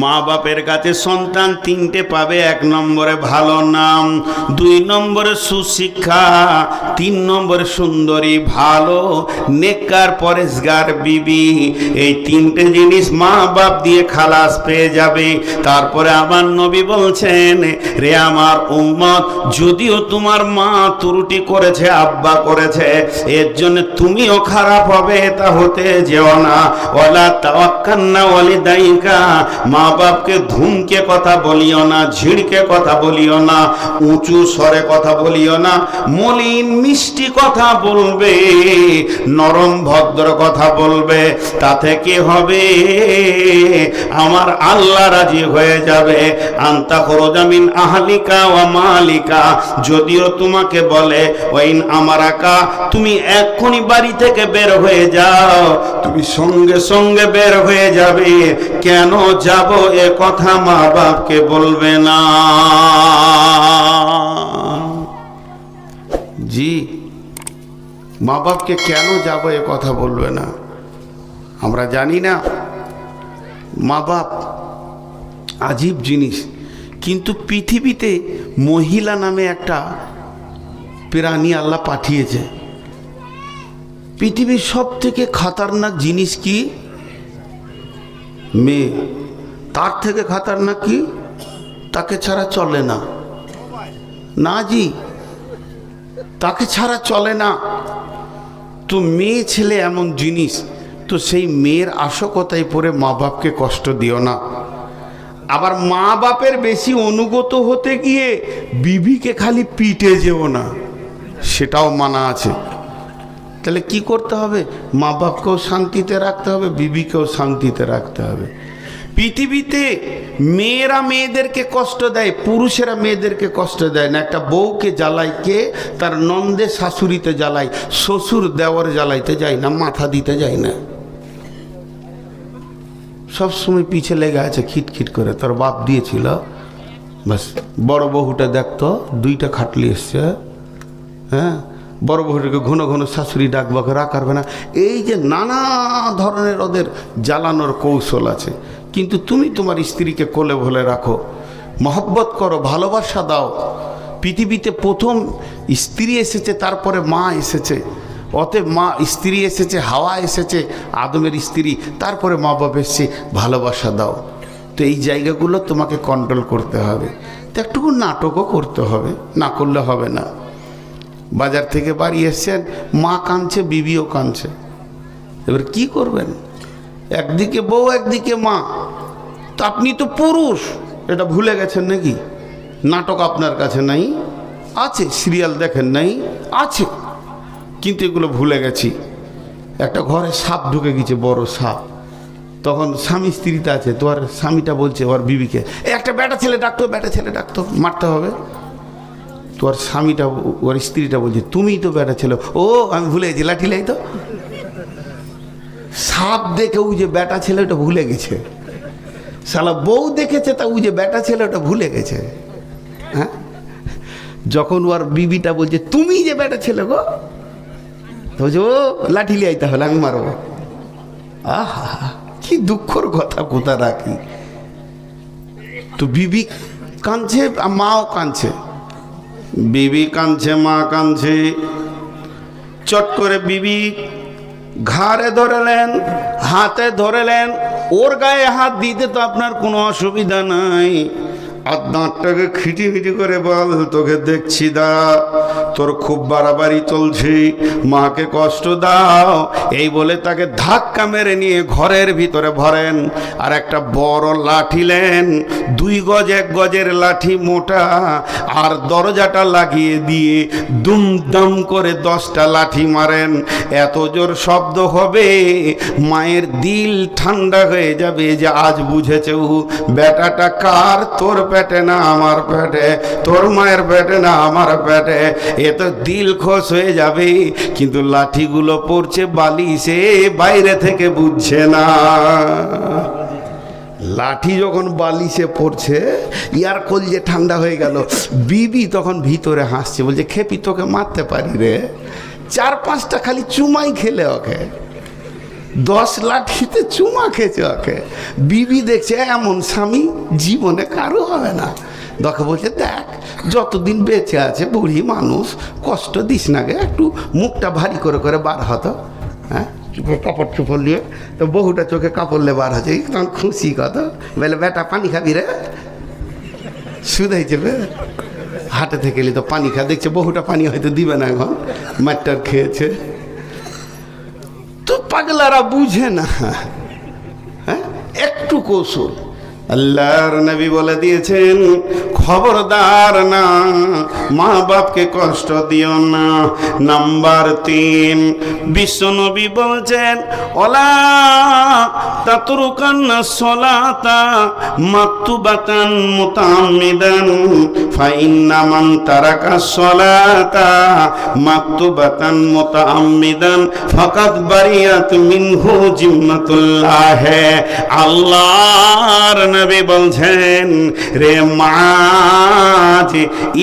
মা বাপের কাছে সন্তান তিনটে পাবে, এক নম্বরে ভালো নাম, দুই নম্বরে সুশিক্ষা, তিন নম্বরে সুন্দরী, ভালো, নেককার, পরেশগার, বিবি। এই তিনটে জিনিস মা বাপ দিয়ে খালাস পেয়ে যাবে। তারপরে আমার নবী বলছেন, রে আমার উম্মত, যদিও তোমার মা ত্রুটি করেছে, আব্বা করেছে, এর জন্য তুমিও খারাপ হবে, তা হতে যেও না। ওলা তাওয়াক্কান্না ওয়ালিদাইকা মা বাপকে ধুমকে কথা বলিও না, ঝিড়কে কথা বলিও না, উঁচু স্বরে কথা বলিও না, মলিন মিষ্টি কথা বলবে, নরম ভদ্র কথা বলবে, তাতে কি হবে? আমার আল্লাহ রাজি হয়ে যাবে। আন্তা খরজামিন আহালিকা ও মালিকা, যদিও তোমাকে বলে ওইন আমারাকা, তুমি এক্ষুনি বাড়ি থেকে বের হয়ে যাও, তুমি সঙ্গে সঙ্গে বের হয়ে যাবে। কেন যাব এ কথা মা বাপকে বলবে না। জি, মা বাপকে কেন যাব এ কথা বলবে না? আমরা জানি না, মা বাপ আজীব জিনিস, কিন্তু পৃথিবীতে মহিলা নামে একটা প্রাণী আল্লাহ পাঠিয়েছে। পৃথিবীর সব থেকে খাতারনাক জিনিস কি? মেয়ে। তার থেকে খাতার নাকি? তাকে ছাড়া চলে না। না জি, তাকে ছাড়া চলে না। তো মেয়ে ছেলে এমন জিনিস, তো সেই মেয়ের আশকতায় পড়ে মা বাপকে কষ্ট দিও না। আবার মা বাপের বেশি অনুগত হতে গিয়ে বিবিকে খালি পিটে যেও না, সেটাও মানা আছে। তাহলে কি করতে হবে? মা বাপকেও শান্তিতে রাখতে হবে, বিবিকেও শান্তিতে রাখতে হবে। পৃথিবীতে মেয়েরা মেয়েদেরকে কষ্ট দেয়, পুরুষেরা মেয়েদেরকে কষ্ট দেয় না। একটা বউকে জ্বালায় কে? তার নন্দে শাশুড়িতে জ্বালায় শ্বশুর দেওয়ার জ্বালাইতে যায় না, মাথা দিতে যায় না। সব সময় পিছে লেগে আছে, খিটখিট করে। তোর বাপ দিয়েছিল। বাস, বড় বহুটা দেখতো দুইটা খাটলি এসছে। হ্যাঁ? বড় বহুটাকে ঘন ঘন শাশুড়ি ডাকবাকে রাখারবে না। এই যে নানা ধরনের ওদের জ্বালানোর কৌশল আছে। কিন্তু তুমি তোমার স্ত্রীকে কোলে ভলে রাখো। মহব্বত করো, ভালোবাসা দাও। পৃথিবীতে প্রথম স্ত্রী এসেছে, তারপরে মা এসেছে। অতএব মা স্ত্রী এসেছে, হাওয়া এসেছে, আদমের স্ত্রী, তারপরে মা বাপ এসছে, ভালোবাসা দাও। তো এই জায়গাগুলো তোমাকে কন্ট্রোল করতে হবে। তো একটুকু নাটকও করতে হবে, না করলে হবে না। বাজার থেকে বাড়ি এসছেন, মা কাঁদছে, বিবিও কাঁদছে। এবার কি করবেন? একদিকে বউ, একদিকে মা। তো আপনি তো পুরুষ। এটা ভুলে গেছেন নাকি? নাটক আপনার কাছে নাই? আছে, সিরিয়াল দেখেন নাই? আছে। কিন্তু এগুলো ভুলে গেছি। একটা ঘরে সাপ ঢুকে গেছে, বড় সাপ। তখন স্বামী স্ত্রীতে আছে তোমার স্বামীটা বলছে, ওর বিবিকে একটা বেটা ছেলে ডাকতো বেটা ছেলে ডাকতো মারতে হবে। তোর স্বামীটা ওর স্ত্রীটা বলছে, তুমিই তো বেটা ছেলে। ও, আমি ভুলে গেছি, লাঠি লাই তো? সাপ দেখে ও যে বেটা ছেলে ওটা ভুলে গেছে। শালা বউ দেখেছে তা ও যে বেটা ছেলে ওটা ভুলে গেছে। হ্যাঁ? যখন ওর বিবিটা বলছে, তুমি যে বেটা ছেলে গো? তো ও, লাঠি লিয়াই তাহলে, আমি মারবো। আহা, কি দুঃখর কথা কোথা রাখি। তো বিবি কাঁদছে, আর মাও কাঁদছে। বিবি কাঁদছে, মা কাঁদছে। চট করে বিবি ঘাড়ে ধরেলেন হাতে ধরেলেন ওর গায়ে হাত দিতে তো আপনার কোনো অসুবিধা নাই। আর দাঁতটাকে খিটিমিটি করে বল, তোকে দেখছি দা, তোর খুব বাড়াবাড়ি চলছে, মাকে কষ্ট দাও। এই বলে তাকে ধাক্কা মেরে নিয়ে ঘরের ভিতরে ভরেন, আর একটা বড় লাঠি লেন দুই গজ, এক গজের লাঠি মোটা, আর দরজাটা লাগিয়ে দিয়ে দুমদাম করে দশটা লাঠি মারেন। এত জোর শব্দ হবে, মায়ের দিল ঠান্ডা হয়ে যাবে যে আজ বুঝেছে, বেটাটা কার তোর পেটে না আমার পেটে, তোর মায়ের পেটে না আমার পেটে। এ তো দিল খোশ হয়ে যাবে, কিন্তু লাঠিগুলো পড়ছে বালি সে বাইরে থেকে বুঝছে না। লাঠি যখন বালিশে পড়ছে, ইয়ার কল যে ঠান্ডা হয়ে গেল, বিবি তখন ভিতরে হাসছে, বলছে, খেপি, তোকে মারতে পারি রে। চার পাঁচটা খালি চুমাই খেলে ওকে। দশ লাঠিতে চুমা খেয়েছে ওকে। বিবি দেখছে, এমন স্বামী জীবনে কারও হবে না। দকে বলছে, দেখ, যতদিন বেঁচে আছে বুড়ি মানুষ, কষ্ট দিস না গে, একটু মুখটা ভারী করে করে বার হতো হ্যাঁ? কাপড় চুপড় নিয়ে, তো বহুটা চোখে কাপড় লে বার হচ্ছে। তখন খুশি কত বলে, বেটা, পানি খাবি রে। শুধাইছে, বে, হাটে থেকে এলি তো পানি খা। দেখছে, বহুটা পানি হয়তো দিবে না এখন। মাটটার খেয়েছে। পাগলারা বুঝে না হ্যাঁ? একটু কৌশল। আল্লাহর নবী বলে দিয়েছেন, খবরদার না, মা বাপকে কষ্ট দিও না। নাম্বার তিন, বিশ্ব নবী বলছেন, ওলা তাতরুকান্না সলাতা মাকতুবাতান মুতাম্মিদান, ফাইন্না মান তারাকা সলাতা মাকতুবাতান মুতাম্মিদান, ফাকাদ বারিয়াত মিনহু জিম্মাতুল্লাহ। আল্লাহর নবী বলছেন, রে মাঝ,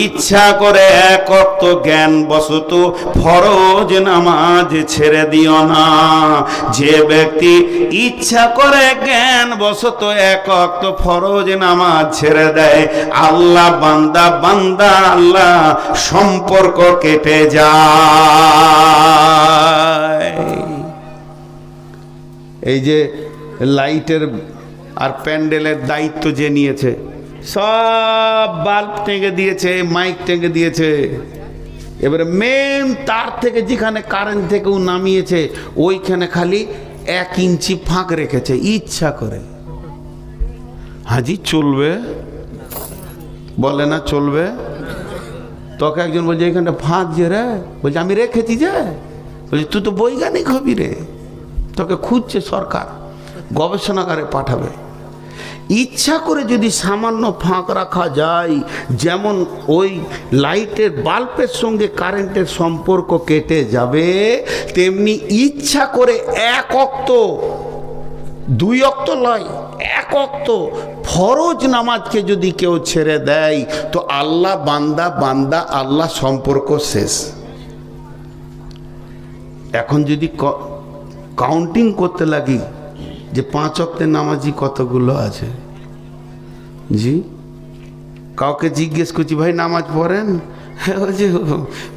ইচ্ছা করে একত্ব জ্ঞান বসত, ফরজ নামাজ ছেড়ে দিও না। যে ব্যক্তি ইচ্ছা করে জ্ঞান বসত একক ফরজ নামাজ ছেড়ে দেয়, আল্লাহ বান্দা বান্দা আল্লাহ সম্পর্ক কেটে যায়। এই যে লাইটের আর প্যান্ডেলের দায়িত্ব যে নিয়েছে, সব বাল্ব টেঙে দিয়েছে, মাইক টেঙে দিয়েছে। এবারে মেন তার থেকে যেখানে কারেন্ট থেকেও নামিয়েছে, ওইখানে খালি এক ইঞ্চি ফাঁক রেখেছে, ইচ্ছা করে। হাজি, চলবে? বলে না, চলবে? তোকে একজন বলছে এখানটা ফাঁক যে রে। বলছে, আমি রেখেছি যে। বলছি, তুই তো বৈজ্ঞানিক হবি রে। তোকে খুঁজছে সরকার, গবেষণাগারে পাঠাবে। ইচ্ছা করে যদি সামান্য ফাঁক রাখা যায়, যেমন ওই লাইটের বাল্বের সঙ্গে কারেন্টের সম্পর্ক কেটে যাবে, তেমনি ইচ্ছা করে এক অক্ত, দুই অক্ত লয় এক অক্ত ফরজ নামাজকে যদি কেউ ছেড়ে দেয়, তো আল্লাহ বান্দা বান্দা, আল্লাহ সম্পর্ক শেষ। এখন যদি কাউন্টিং করতে লাগি যে পাঁচ অক্টের নামাজি কতগুলো আছে? জি? কাউকে জিজ্ঞেস করছি, ভাই, নামাজ পড়েন? বলছে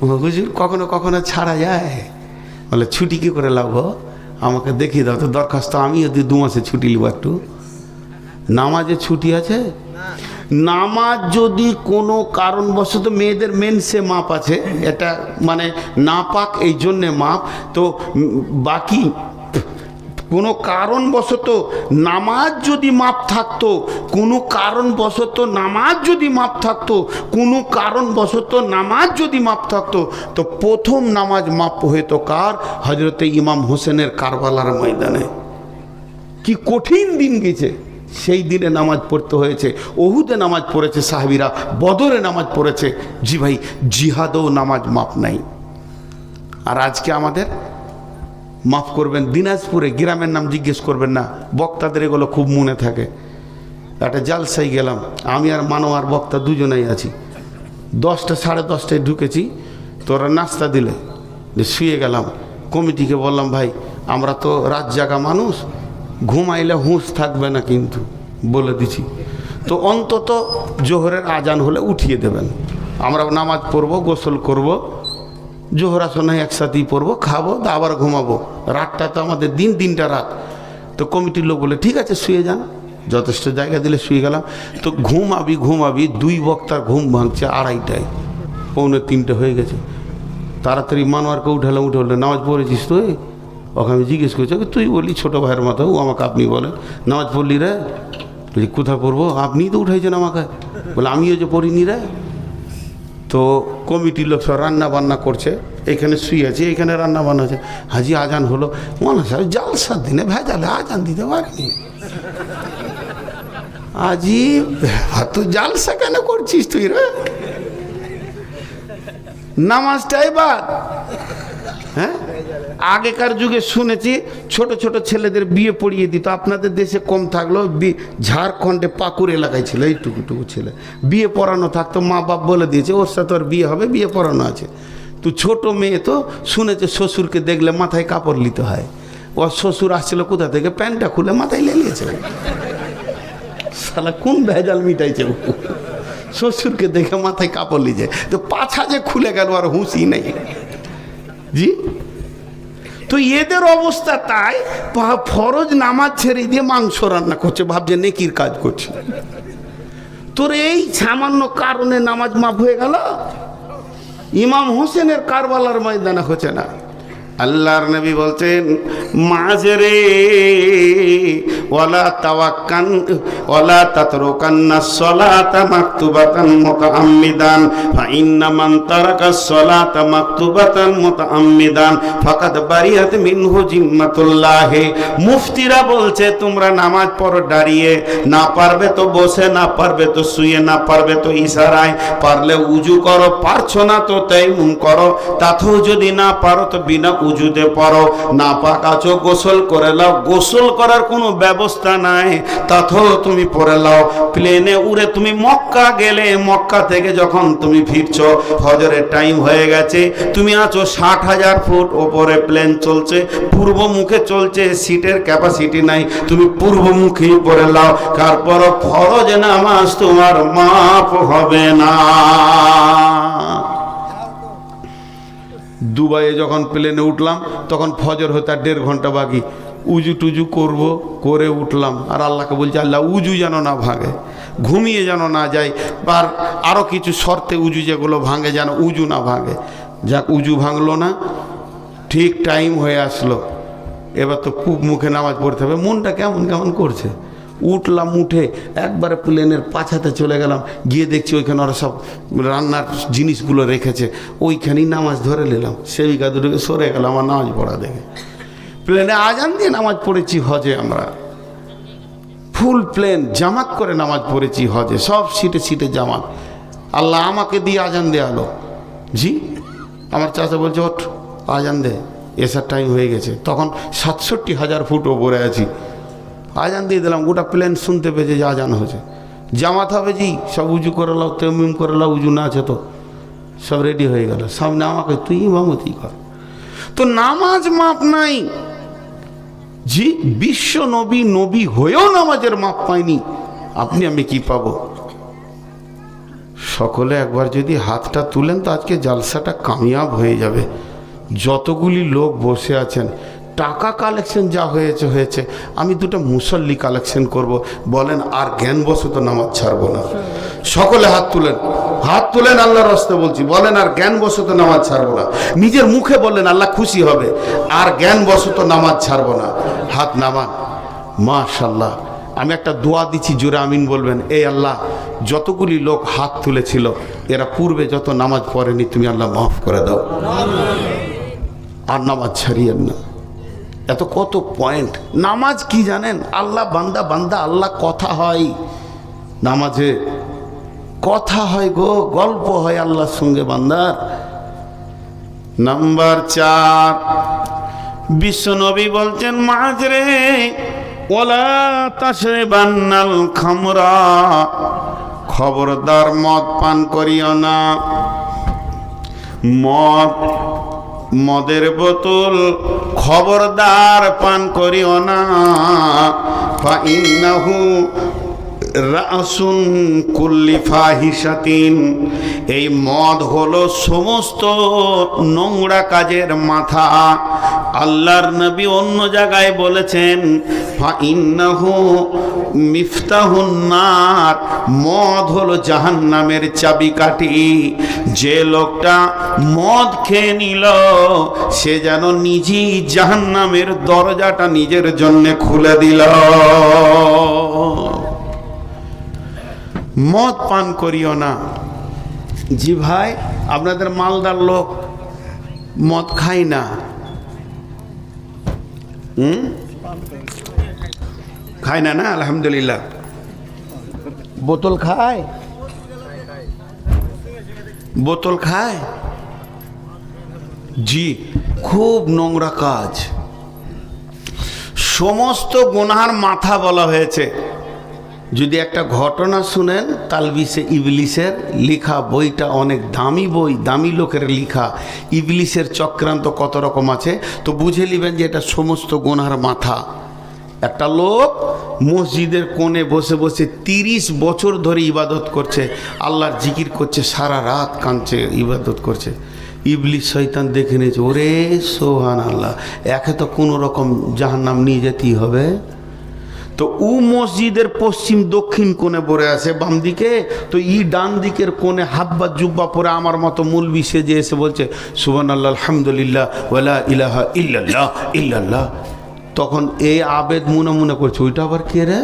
হুজুর, কখনো কখনো ছাড়া যায়। বলে, ছুটি কি করে লাভ আমাকে দেখিয়ে দাও, তো দরখাস্ত আমিও যদি দু মাসে ছুটি নিব একটু। নামাজে ছুটি আছে? নামাজ যদি কোনো কারণবশত মেয়েদের মেনসে মাপ আছে, এটা মানে নাপাক এই জন্যে মাপ, তো বাকি কোনো কারণবশত নামাজ যদি মাপ থাকতো, কোনো কারণবশত নামাজ যদি মাপ থাকতো, কোনো কারণবশত নামাজ যদি মাপ থাকতো, তো প্রথম নামাজ মাপ হইতো কার? হজরতে ইমাম হোসেনের কারবালার ময়দানে। কি কঠিন দিন গেছে। সেই দিনে নামাজ পড়তে হয়েছে, ওহুদে নামাজ পড়েছে সাহাবিরা, বদরে নামাজ পড়েছে। জি ভাই, জিহাদেও নামাজ মাপ নাই। আর আজকে আমাদের মাফ করবেন, দিনাজপুরে গ্রামের নাম জিজ্ঞেস করবেন না, বক্তাদের এগুলো খুব মনে থাকে। একটা জালসাই গেলাম, আমি আর মানোয়ার বক্তা দুজনেই আছি। দশটা, সাড়ে দশটায় ঢুকেছি, তোরা নাস্তা দিলে, যে শুয়ে গেলাম। কমিটিকে বললাম, ভাই, আমরা তো রাত জাগা মানুষ, ঘুমাইলে হুঁশ থাকবে না কিন্তু। বলে দিছি। তো অন্তত জোহরের আজান হলে উঠিয়ে দেবেন। আমরা নামাজ পড়ব, গোসল করব জোহর আসনে একসাথেই পড়ব, খাব, তা আবার ঘুমাবো। রাতটা তো আমাদের দিন, দিনটা রাত। তো কমিটির লোক বলে, ঠিক আছে, শুয়ে যান। যথেষ্ট জায়গা দিলে শুয়ে গেলাম। তো ঘুমাবি ঘুমাবি, দুই বক্তার ঘুম ভাঙছে আড়াইটায়। পৌনে তিনটে হয়ে গেছে। তাড়াতাড়ি মানোয়ারকে উঠালাম উঠে বললে নামাজ পড়েছিস তুই? ওকে আমি জিজ্ঞেস করছি তুই বলি, ছোটো ভাইয়ের মতো ও আমাকে আপনি বলেন, নামাজ পড়লি রে? বলি, কোথায় পড়ব? আপনিই তো উঠাইছেন আমাকে। বলে, আমিও যে পড়িনি রে। তো কমিটির লোক সব রান্না বান্না করছে, এখানে শুয়ে আছে, এখানে রান্নাবান্না হচ্ছে। হাজি আজান হলো। মনে স্যার জালসার দিনে ভেজালে আজান দিতে পারিনি। আজি তুই জালসা কেন করছিস তুই রে? নামাজটাই বাদ হ্যাঁ? আগেকার যুগে শুনেছি ছোট ছোট ছেলেদের বিয়ে পড়িয়ে দিত। আপনাদের দেশে কম থাকল ঝাড়খণ্ডে পাকুর এলাকায় ছিল এইটুকুটুকু ছেলে। বিয়ে পড়ানো থাকতো, মা বাপ বলে দিয়েছে, ওর সাথে ওর বিয়ে হবে, বিয়ে পড়ানো আছে। তো ছোট মেয়ে তো শুনেছে, শ্বশুরকে দেখলে মাথায় কাপড় নিতে হয়। ওর শ্বশুর আসছিল কোথা থেকে? প্যান্টটা খুলে মাথায় লেলিয়েছে শালা, কোন ভেজাল মিটাইছে? শ্বশুরকে দেখে মাথায় কাপড় লিজে তো পাছা যে খুলে গেল, আর হুঁশি নেই। জি? তো এদের অবস্থা তাই ফরজ নামাজ ছেড়ে দিয়ে মাংস রান্না করছে, ভাবছে নেকির কাজ করছে। তোর এই সামান্য কারণে নামাজ মাফ হয়ে গেল? ইমাম হোসেনের কারবালার ময়দানা হচ্ছে না। আল্লাহর নবী বলছেন, মাঝরে ওয়ালা তাওয়াক্কান, ওয়ালা তাতরুকান্না সলাতা মাকতুবাতান মুতাআম্মিদান, ফা ইন্না মান তারাকা সলাতা মাকতুবাতান মুতাআম্মিদান, ফাকাদ বারিয়াত মিনহু জিম্মাতুল্লাহ। মুফতিরা বলছে, তোমরা নামাজ পড়ো দাঁড়িয়ে, না পারবে তো বসে, না পারবে তো শুয়ে, না পারবে তো ইশারায়, পারলে উজু করো, পারছ না তো তাইমুম করো, তাতেও যদি না পারো তো বিনা উজুতে পড়ো না পাক আছো, গোসল করে লাও। গোসল করার কোনো ব্যবস্থা নাই। তাতেও তুমি পরে লাও। প্লেনে উড়ে তুমি মক্কা গেলে, মক্কা থেকে যখন তুমি ফিরছো ফজরের টাইম হয়ে গেছে। তুমি আছো ষাট হাজার ফুট ওপরে, প্লেন চলছে, পূর্ব মুখে চলছে, সিটের ক্যাপাসিটি নাই। তুমি পূর্বমুখী পরে লাও। তারপর ফরজ নামাজ তোমার মাপ হবে না। দুবাইয়ে যখন প্লেনে উঠলাম, তখন ফজর হতে আর দেড় ঘণ্টা বাকি। উজু টুজু করব, করে উঠলাম। আর আল্লাহকে বলছি, আল্লাহ, উজু যেন না ভাঙে, ঘুমিয়ে যেন না যায় আর আরও কিছু শর্তে উজু যেগুলো ভাঙে যেন উজু না ভাঙে। যাক, উজু ভাঙলো না, ঠিক টাইম হয়ে আসলো। এবার তো পুব মুখে নামাজ পড়তে হবে। মনটা কেমন কেমন করছে? উঠলাম, উঠে একবারে প্লেনের পাছাতে চলে গেলাম। গিয়ে দেখছি ওইখানে ওরা সব রান্নার জিনিসগুলো রেখেছে। ওইখানেই নামাজ ধরে নিলাম। সেবিকা দুটোকে সরে গেলাম আমার নামাজ পড়া দেখে। প্লেনে আজান দিয়ে নামাজ পড়েছি হজে আমরা। ফুল প্লেন জামাত করে নামাজ পড়েছি হজে। সব সিটে সিটে জামাত। আল্লাহ আমাকে দিয়ে আজান দেয়ালো জি, আমার চাচা বলছে, ওঠ, আজান দে। এসার টাইম হয়ে গেছে। তখন সাতষট্টি হাজার ফুট ওপরে আছি। আজান দিয়ে দিলাম, গোটা প্লেন শুনতে পেয়েছে, যে আজান হয়েছে। জামাত হবে জি, সব উজু করে লাও তেমিম করে লাও, উজু না আছে তো, সব রেডি হয়ে গেল। সামনে আমাকে তুই ইমামতি কর। তো নামাজ মাপ নাই। জি, বিশ্ব নবী নবী হয়েও নামাজের মাপ পায়নি আপনি, আমি কি পাবো? সকলে একবার যদি হাতটা তুলেন, তো আজকে জালসাটা কামিয়াব হয়ে যাবে। যতগুলি লোক বসে আছেন টাকা কালেকশন যা হয়েছে হয়েছে। আমি দুটো মুসল্লি কালেকশন করব। বলেন, আর জ্ঞান বশত নামাজ ছাড়বো না। সকলে হাত তুলেন। হাত তুলেন আল্লাহর রাস্তে বলছি। বলেন, আর জ্ঞান বশত নামাজ ছাড়বো না। নিজের মুখে বললেন, আল্লাহ খুশি হবে। আর জ্ঞান বশত নামাজ ছাড়বো না। হাত নামান। মাশাল্লাহ আমি একটা দোয়া দিচ্ছি, জোরে আমিন বলবেন। এই আল্লাহ, যতগুলি লোক হাত তুলেছিল, এরা পূর্বে যত নামাজ পড়েনি, তুমি আল্লাহ মাফ করে দাও। আর নামাজ ছাড়িয়েন না। এত কত পয়েন্ট নামাজ কি জানেন? আল্লাহ বান্দা বান্দা, আল্লাহ কথা হয়। নামাজে কথা হয় গো, গল্প হয় আল্লাহর সঙ্গে বান্দার নাম্বার চার, বিশ্বনবী বলছেন মাঝরে ওলা তাসরে বান্নাল খামরা। খবরদার মদ পান করিও না। মদ মদের বোতল খবরদার পান করিও না। রাসুন কুল্লি ফাহিসাতিন এই মদ হলো সমস্ত নোংরা কাজের মাথা। আল্লাহর নবী অন্য জায়গায় বলেছেন ফাইন্নাহু মিফতাহুন নার। মদ হলো জাহান্নামের চাবিকাঠি। যে লোকটা মদ খেয়ে নিল, সে যেন নিজেই জাহান্নামের দরজাটা নিজের জন্য খুলে দিল। মদ পান করিও না। জি ভাই, আপনাদের মালদার লোক মদ খায় না। হুম? খায় না না, আলহামদুলিল্লাহ। বোতল খায়? বোতল খায়? জি, খুব নোংরা কাজ। সমস্ত গোনার মাথা বলা হয়েছে। যদি একটা ঘটনা শুনেন, তালবিসে ইবলিসের লেখা বইটা অনেক দামি বই, দামি লোকের লেখা। ইবলিসের চক্রান্ত কত রকম আছে? তো বুঝে নেবেন যে এটা সমস্ত গোনার মাথা। একটা লোক মসজিদের কোণে বসে বসে তিরিশ বছর ধরে ইবাদত করছে, আল্লাহর জিকির করছে, সারা রাত কাঁদছে, ইবাদত করছে। ইবলিশ শৈতান দেখে নিয়েছে, ওরে সোহান আল্লাহ, একে তো কোনো রকম জাহান্নাম নিয়ে যেতেই হবে? তো উ মসজিদের পশ্চিম দক্ষিণ কোণে পড়ে আছে, বাম দিকে। তো ই ডান দিকের কোণে হাব্বা জুব্বা পরে আমার মতো মুলবি সেজে এসে বলছে সুবান আল্লাহ আলহামদুলিল্লাহ ওয়ালা ইলাহা ইল্লাল্লাহ ইল্লাল্লাহ। তখন এই আবেদ মনে মনে করছে, ওইটা আবার কে রে?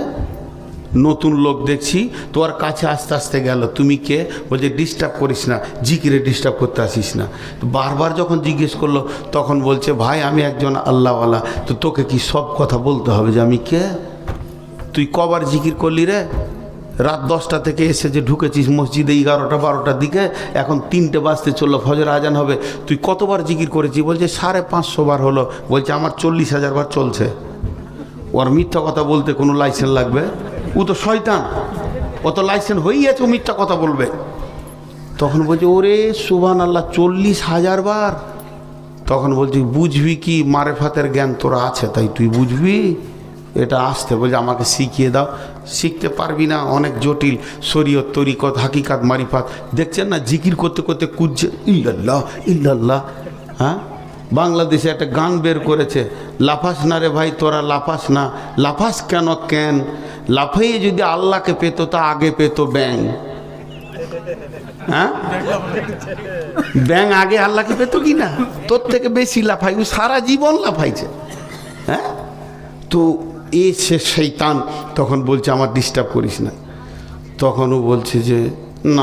নতুন লোক দেখছি, তোর কাছে আস্তে আস্তে গেল, তুমি কে? বলছে, ডিস্টার্ব করিস না, জিকিরে ডিস্টার্ব করতে আসিস না। তো বারবার যখন জিজ্ঞেস করল, তখন বলছে, ভাই, আমি একজন আল্লাহওয়ালা, তো তোকে কি সব কথা বলতে হবে যে আমি কে? তুই কবার জিকির করলি রে? রাত দশটা থেকে এসে যে ঢুকেছিস মসজিদে এগারোটা, বারোটার দিকে, এখন তিনটে বাজতে চলল, ফজর আজান হবে। তুই কতবার জিকির করেছিস? বলছে, সাড়ে পাঁচশো বার হলো। বলছে, আমার চল্লিশ হাজার বার চলছে। ওর মিথ্যা কথা বলতে কোনো লাইসেন্স লাগবে? ও তো শয়তান। ও তো লাইসেন্স হয়েই আছে ও মিথ্যা কথা বলবে। তখন বলছে, ওরে সুবান আল্লাহ চল্লিশ হাজার বার? তখন বলছি, বুঝবি কি, মারেফাতের জ্ঞান তোরা আছে, তাই তুই বুঝবি? এটা আসতে বলছে আমাকে শিখিয়ে দাও। শিখতে পারবি না, অনেক জটিল শরীয়ত তরিকত, হাকিকাত, মারিফাত। দেখছেন না, জিকির করতে করতে কুদছে ইল্লাল্লাহ ইল্লাল্লাহ হ্যাঁ? বাংলাদেশে একটা গান বের করেছে, লাফাস না রে ভাই, তোরা লাফাস না। লাফাস কেন কেন? লাফাইয়ে যদি আল্লাহকে পেতো, তা আগে পেতো ব্যাং হ্যাঁ? ব্যাং আগে আল্লাহকে পেতো কি না? তোর থেকে বেশি লাফাই ও সারা জীবন লাফাইছে। হ্যাঁ? তো এ সে শৈতান, তখন বলছে, আমার ডিস্টার্ব করিস না। তখন ও বলছে যে, না,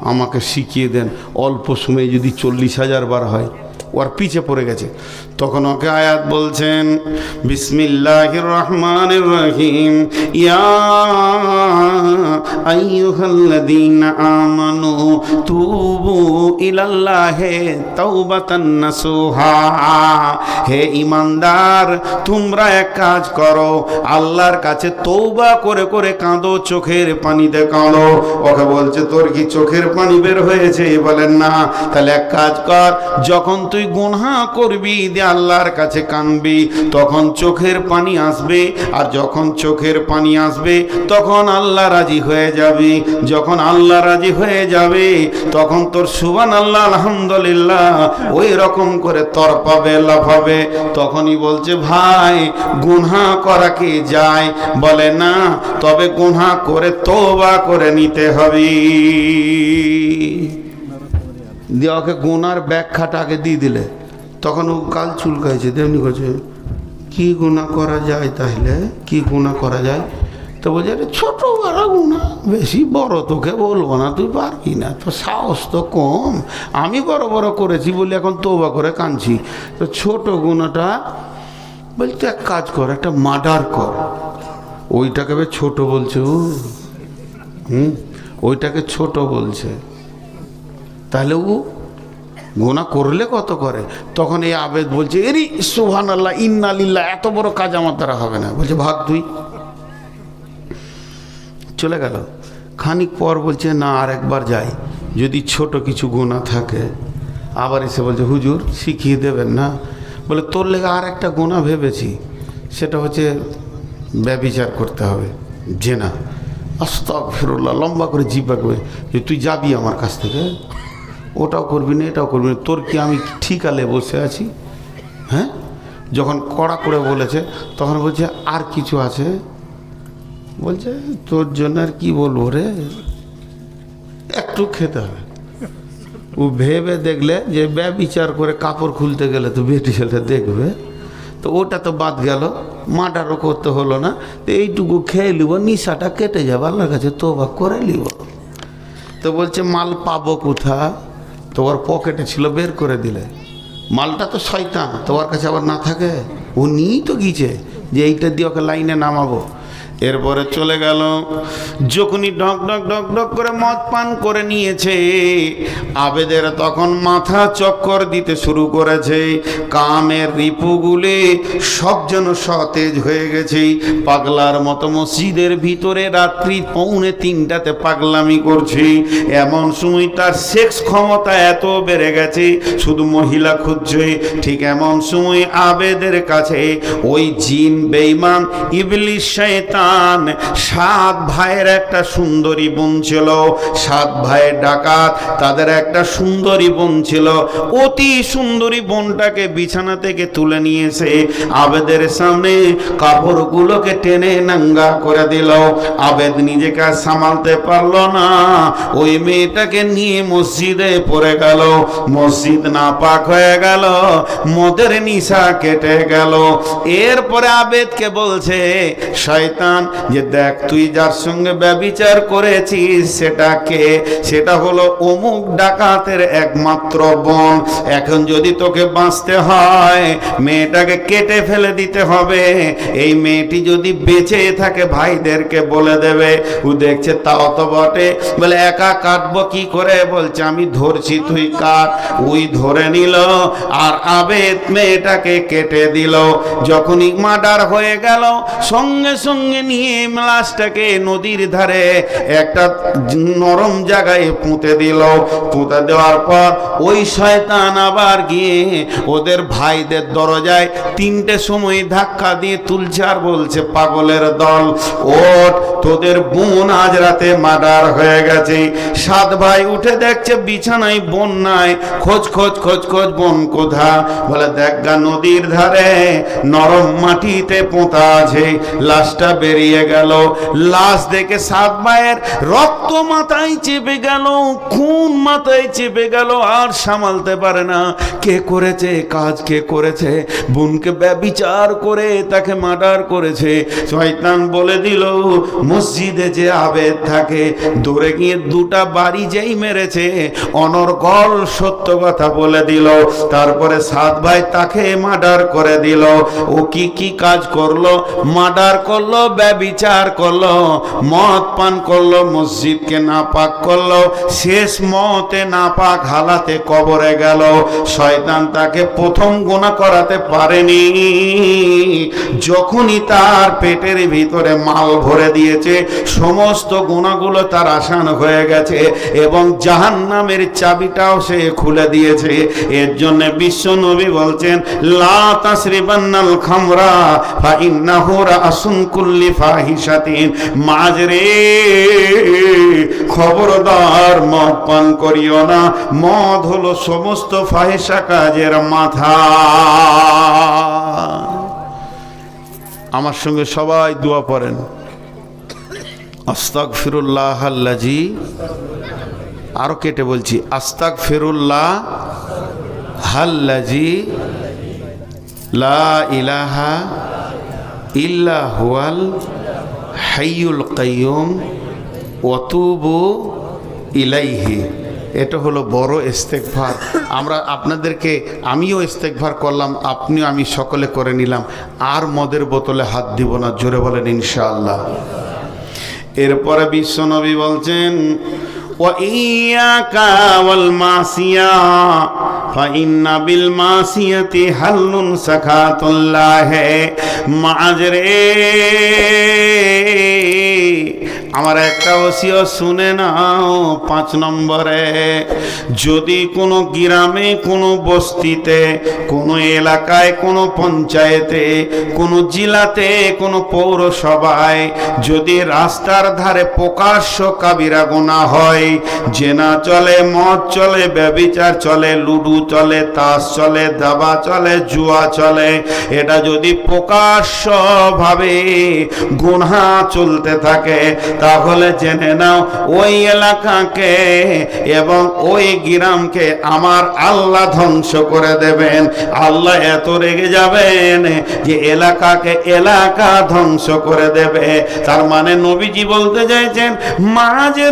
আমাকে শিখিয়ে দেন। অল্প সময়ে যদি চল্লিশ হাজার বার হয়। ওর পিছে পড়ে গেছে। তখন ওকে আয়াত বলছেন বিসমিল্লাহ রহমান রহিম। ইয়া আইয়ুহাল্লাযীনা আমানু তুবু ইলাল্লাহি তাওবাতান নাসুহা। হে ইমানদার তোমরা এক কাজ করো, আল্লাহর কাছে তৌবা করে করে কাঁদো, চোখের পানিতে কাঁদো ওকে বলছে, তোর কি চোখের পানি বের হয়েছে? বলেন, না। তাহলে এক কাজ কর, যখন তুই গুনহা করবি আল্লাহর কাছে কানবি, তখন চোখের পানি আসবে। আর যখন চোখের পানি আসবে, তখন আল্লাহ রাজি হয়ে যাবে। যখন আল্লাহ রাজি হয়ে যাবে, তখন তোর সুবান আল্লাহ আলহামদুলিল্লাহ, ওই রকম করে তর পাবে লাফাবে তখনই বলছে, ভাই, গুনহা করা কি যায়? বলে, না, তবে গুনহা করে তোবা করে নিতে হবে। দিয়ে ওকে গোনার ব্যাখ্যাটা আগে দিয়ে দিলে। তখন ও কাল চুলকাইছে তেমনি করছে কি গুণা করা যায় তাহলে কি গুণা করা যায়? তো বলছে, আরে ছোট বড় গুণা, বেশি বড় তোকে বলব না, তুই পারবি না তো সাহস তো কম। আমি বড় বড় করেছি বলে এখন তোবা করে কাঁদছি। তো ছোট গুণাটা বলতে এক কাজ কর, একটা মার্ডার কর। ওইটাকে বে ছোট বলছে হুম? ওইটাকে ছোট বলছে। তাহলে ও গোনা করলে কত করে? তখন এই আবেদ বলছে, এরি সুহান আল্লাহ ইন্নালিল্লাহ, এত বড় কাজ আমার দ্বারা হবে না। বলছে, ভাগ তুই। চলে গেল। খানিক পর বলছে, না, আর একবার যাই। যদি ছোট কিছু গোনা থাকে। আবার এসে বলছে, হুজুর, শিখিয়ে দেবেন না? বলে, তোর লেগে আর একটা গোনা ভেবেছি। সেটা হচ্ছে ব্যবিচার করতে হবে, জেনা। আস্তাক ফিরুল্লাহ লম্বা করে জিব্বা করে যে তুই যাবি আমার কাছ থেকে? ওটাও করবি না, এটাও করবি না। তোর কি আমি ঠিক আলে বসে আছি? হ্যাঁ? যখন কড়া করে বলেছে, তখন বলছে, আর কিছু আছে? বলছে, তোর জন্য আর কি বলব রে? একটু খেতে হবে। ও ভেবে দেখলে যে ব্যবিচার করে কাপড় খুলতে গেলে তো বেটি ছেলে দেখবে। তো ওটা তো বাদ গেল মাটারও করতে হলো না। তো এইটুকু খেয়ে নিব নিশাটা কেটে যাবে, আল্লাহর কাছে তো বা করে নিব তো বলছে, মাল পাবো কোথা তোমার পকেটে ছিল, বের করে দিলে। মালটা তো শয়তান, তোমার কাছে আবার না থাকে? ও নিয়েই তো গিয়েছে যে এইটা দিয়ে ওকে লাইনে নামাবো। এরপরে চলে গেল। যখনই ঢক ঢক ঢক ঢক করে মদ পান করে নিয়েছে, আবেদের তখন মাথা চক্কর দিতে শুরু করেছে। কামের রিপুগুলি সব যেন সতেজ হয়ে গেছে। পাগলার মতো মসজিদের ভিতরে রাত্রি পৌনে তিনটাতে পাগলামি করছে। এমন সময় তার সেক্স ক্ষমতা এত বেড়ে গেছে, শুধু মহিলা খুঁজছে। ঠিক এমন সময় আবেদের কাছে ওই জিন বেইমান ইবলিশ শয়তান সাত ভাইয়ের একটা সুন্দরী বোন ছিল। সাত ভাইয়ের ডাকাত, তাদের একটা সুন্দরী বোন ছিল। অতি সুন্দরী বোনটাকে বিছানা থেকে তুলে নিয়েছে। আবেদের সামনে কাপড়গুলোকে টেনে নাঙ্গা করে দিল। আবেদ নিজেকে সামালতে পারল না। ওই মেয়েটাকে নিয়ে মসজিদে পড়ে গেল। মসজিদ না পাক হয়ে গেল। মদের নিশা কেটে গেল। এরপরে আবেদকে বলছে, শয়তান যে দেখ, তুই যার সঙ্গে ব্যবিচার করেছিস সেটাকে সেটা হলো অমুক ডাকাতের একমাত্র বোন। এখন যদি তোকে বাঁচতে হয়, মেয়েটাকে কেটে ফেলে দিতে হবে। এই মেয়েটি যদি বেঁচে থাকে, ভাইদেরকে বলে দেবে, ও দেখছে তাও তো বটে। বলে, একা কাটবো কি করে? বলছে, আমি ধরছি, তুই কাট। ওই ধরে নিল, আর আবেদ মেয়েটাকে কেটে দিল। যখনই মার্ডার হয়ে গেল, সঙ্গে সঙ্গে নিয়ে লাশটাকে নদীর ধারে একটা নরম জায়গায় পুঁতে দিল। পুঁতে দেওয়ার পর ওই শয়তান আবার গিয়ে ওদের ভাইদের দরজায় তিনটে সময় ধাক্কা দিয়ে তুলছে আর বলছে, পাগলের দল ওট তোদের বোন আজ রাতে মার্ডার হয়ে গেছে। সাত ভাই উঠে দেখছে বিছানায় বোন নাই। খোঁজ খোঁজ খোঁজ খোঁজ, বোন কোথা? বলে, দেখ গা নদীর ধারে নরম মাটিতে পোঁতা আছে। লাশটা বেরিয়ে গেল। লাশ দেখে সাত ভাইয়ের রক্ত মাথায় চেপে গেল, খুন মাথায় চেপে গেল, আর সামালতে পারে না। কে করেছে কাজ, কে করেছে? বোনকে ব্যবিচার করে তাকে মার্ডার করেছে। শয়তান বলে দিল, মসজিদে যে আবেদ থাকে, দূরে গিয়ে দুটা বাড়ি যেই মেরেছে, অনর্গল সত্য কথা বলে দিল। তারপরে সাত ভাই তাকে মার্ডার করে দিল। ও কি কি কাজ করল? মার্ডার করল ব্যবিচার করল, মদ পান করল, মসজিদকে নাপাক করল, শেষ মতে নাপাক হালাতে কবরে গেল। শয়তান তাকে প্রথম গোনা করাতে পারেনি। যখনই তার পেটের ভিতরে মাল ভরে দিয়েছে, সমস্ত গুণাগুলো তার আসান হয়ে গেছে এবং জাহান নামের চাবিটাও সে খুলে দিয়েছে। এর জন্য বিশ্ব নবী বলছেন, লা তাসরিবান্নাল খামরা ফা ইন্নাহু কুল্লি ফাহিশাতিন। মাজরে খবরদার মদ পান করিও না। মদ হলো সমস্ত ফাহিশা কাজের মাথা। আমার সঙ্গে সবাই দোয়া পড়েন। আস্তাক ফিরুল্লাহ আল্লাজি। আরও কেটে বলছি আস্তাক ফিরুল্লাহ হাল্লাজি লা ইলাহা ইল্লা হুয়াল হাইয়ুল কাইয়ুম অতুবু ইলাইহি। এটা হলো বড় ইস্তেকভার আমরা আপনাদেরকে, আমিও ইস্তেকভার করলাম, আপনিও আমি সকলে করে নিলাম। আর মদের বোতলে হাত দিব না, জোরে বলেন ইনশাআল্লাহ। এরপরে বিশ্বনবী বলছেন, ওয়া ইয়াকা ওয়াল মাসিয়া। فإن بالمعصية حل سخات الله معذره আমার একটা ওসিও শুনে নাও পাঁচ নম্বরে যদি কোনো গ্রামে কোনো বস্তিতে কোনো এলাকায় কোনো পঞ্চায়েতে কোনো জেলাতে কোনো পৌরসভায় যদি রাস্তার ধারে প্রকাশ্য কাবিরা গোনা হয় জেনা চলে মদ চলে ব্যবিচার চলে লুডু চলে, তাস চলে, দাবা চলে, জুয়া চলে। এটা যদি প্রকাশ্যভাবে গুনহা চলতে থাকে, তাহলে জেনে নাও, ওই এলাকাকে এবং ওই গ্রামকে আমার আল্লাহ ধ্বংস করে দেবেন। আল্লাহ এত রেগে যাবেন যে এলাকাকে এলাকা ধ্বংস করে দেবে। তার মানে নবীজি বলতে চাইছেন মাঝে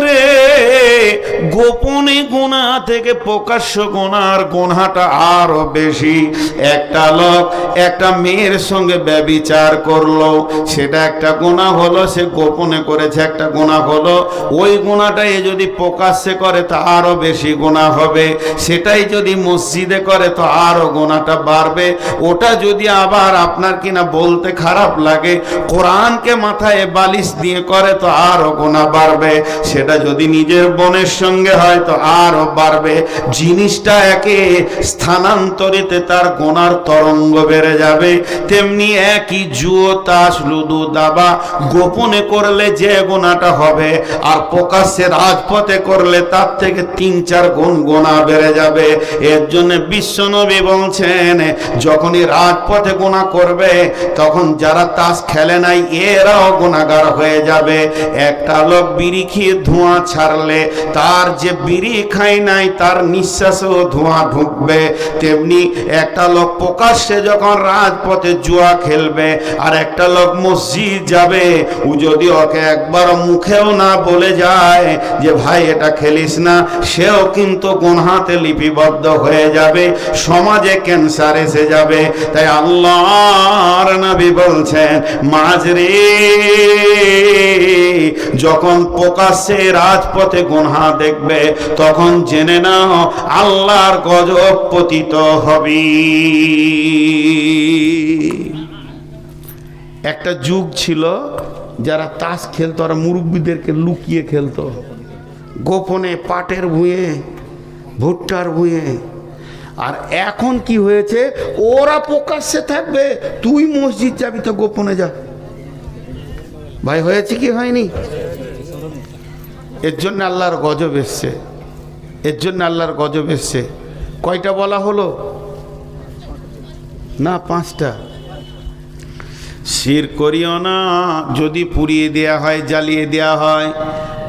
গোপনে গোনা থেকে প্রকাশ্য গোনার গোনাটা আরও বেশি। একটা লোক একটা মেয়ের সঙ্গে ব্যবিচার করল। সেটা একটা গোনা হলো, সে গোপনে করেছে একটা গোনা হলো। ওই গোনাটা এ যদি প্রকাশ্যে করে, তা আরও বেশি গোনা হবে। সেটাই যদি মসজিদে করে, তো আরও গোনাটা বাড়বে। ওটা যদি আবার আপনার কিনা বলতে খারাপ লাগে, কোরআনকে মাথায় বালিশ দিয়ে করে, তো আরও গোনা বাড়বে। সেটা যদি নিজের বোনের সঙ্গে হয়, তো আরও বাড়বে। জিনিসটা একে স্থানান্তরিত তার গোনার তরঙ্গ বেড়ে যাবে। তেমনি একই জুয়ো তাস লুদু দাবা গোপনে করলে যে গোনাটা হবে আর প্রকাশ্যে রাজপথে করলে তার থেকে তিন চার গুণ গোনা বেড়ে যাবে। এর জন্য বিশ্বনবী বলছেন, যখনই রাজপথে গোনা করবে, তখন যারা তাস খেলে নাই, এরাও গোনাগার হয়ে যাবে। একটা লোক বিড়ি খেয়ে ধোঁয়া ছাড়লে, তার যে বিড়ি খায় নাই, তার নিঃশ্বাসেও ধোঁয়া ঢুকবে, তেমনি একটা লোক প্রকাশ্যে যখন রাজপথে জুয়া খেলবে, আর একটা লোক মসজিদ যাবে, ও যদি ওকে একবার মুখেও না বলে যায় যে, ভাই, এটা খেলিস না, সেও কিন্তু গুনহাতে লিপিবদ্ধ হয়ে যাবে, সমাজে ক্যান্সার এসে যাবে। তাই আল্লাহর নবী বলছেন, মাঝরে যখন প্রকাশ্যে রাজপথে গুনহা দেখবে, তখন জেনে নাও, আল্লাহর পতিত হবে। একটা যুগ ছিল, যারা তাস খেলতো, আর মুরব্বীদেরকে লুকিয়ে খেলতো। গোপনে, পাটের ভুঁয়ে ভুট্টার ভুঁয়ে আর এখন কি হয়েছে? ওরা প্রকাশ্যে থাকবে, তুই মসজিদ যাবি তো গোপনে যা। ভাই, হয়েছে কি হয়নি? এর জন্য আল্লাহর গজব এসছে। এর জন্য আল্লাহর গজব এসছে। কয়টা বলা হলো? না, পাঁচটা। শির করিও না, যদি পুড়িয়ে দেয়া হয়, জ্বালিয়ে দেয়া হয়।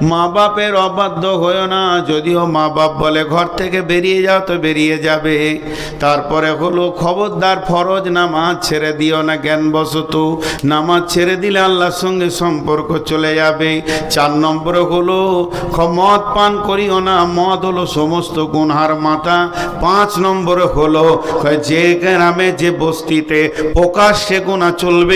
মা বাপের অবাধ্য হয়েও না। যদিও মা বাপ বলে, ঘর থেকে বেরিয়ে যাও তো বেরিয়ে যাবে। তারপরে হলো, খবরদার ফরজ নামাজ ছেড়ে দিও না জ্ঞান বশত নামাজ ছেড়ে দিলে আল্লাহর সঙ্গে সম্পর্ক চলে যাবে। চার নম্বরে হলো মদ পান করিও না। মদ হলো সমস্ত গুনহার মাথা। পাঁচ নম্বরে হলো যে গ্রামে যে বস্তিতে প্রকাশ্যে গোনা চলবে